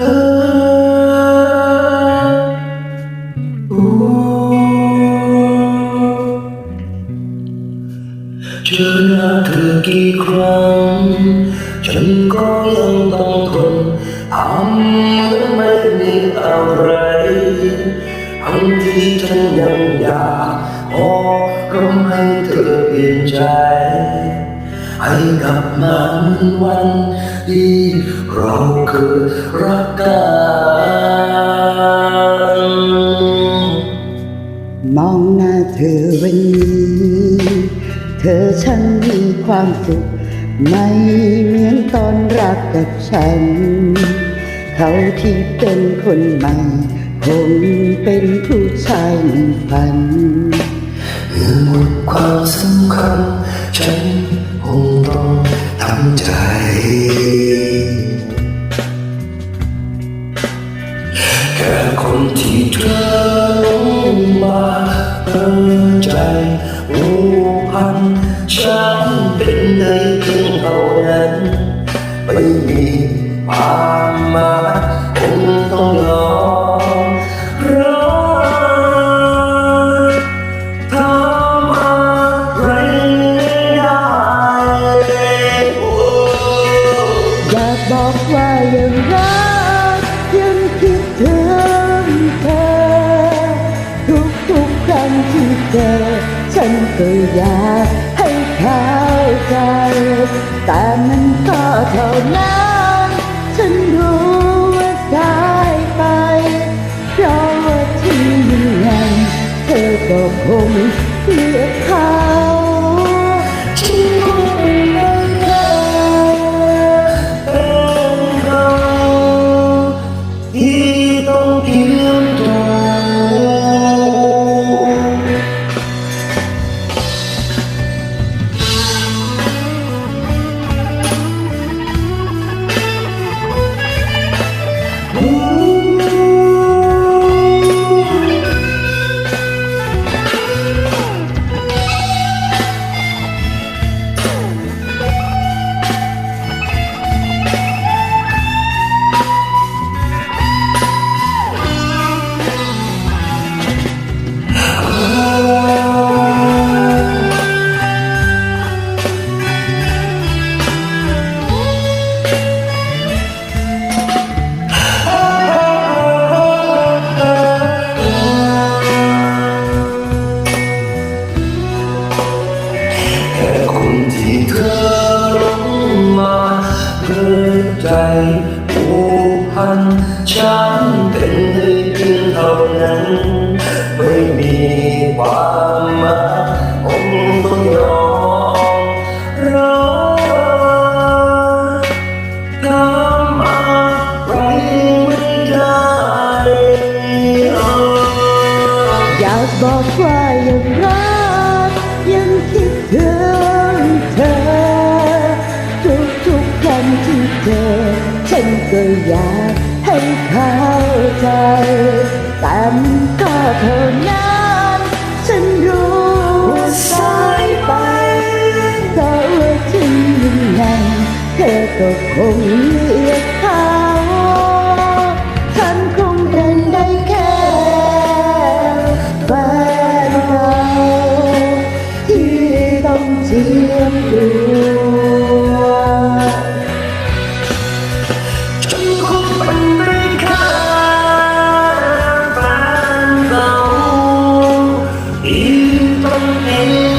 เจอหน้าเธอกี่ครั้ง ฉันก็ยังต้องทนทำเหมือนไม่มีอะไรทั้งที่ฉันยังอยากขอร้องให้เธอเปลี่ยนใจ ให้กลับมาเหมือนวันที่เราเคยรักกัน มองหน้าเธอวันนี้ เธอช่างมีความสุข ไม่เหมือนตอนรักกับฉัน เขาที่เป็นคนใหม่คงเป็นผู้ชายในฝันเมื่อหมดความสำคัญ ใจผูพันฉันเป็นได้เพียงเท่านั้นไม่มีความหมายคงต้องยอมรับทำอะไรไม่ได้อยากบอกว่ายังรักยังคิดถึงเธอทุกทุกๆครั้งที่เจอ ฉันก็อยากให้เข้าใจ แต่มันก็เท่านั้นฉันรู้ว่าสายไป เพราะว่าที่ยังไงเธอก็คงเลือกเขา คนที่เธอลงมาเกิดใจผูกพันฉันเป็นด้เพียงเท่านั้น ไม่มีความหมายผมต้องยอมรับทำอะไรไม่ได้อยากบอกว่ายังรักยังคิดถึง เธอ ฉันก็อยากให้เข้าใจ แต่ก็เท่านั้นฉันรู้ว่าสายไปแต่ว่าถึงยังไงเธอก็คงเลือก ต้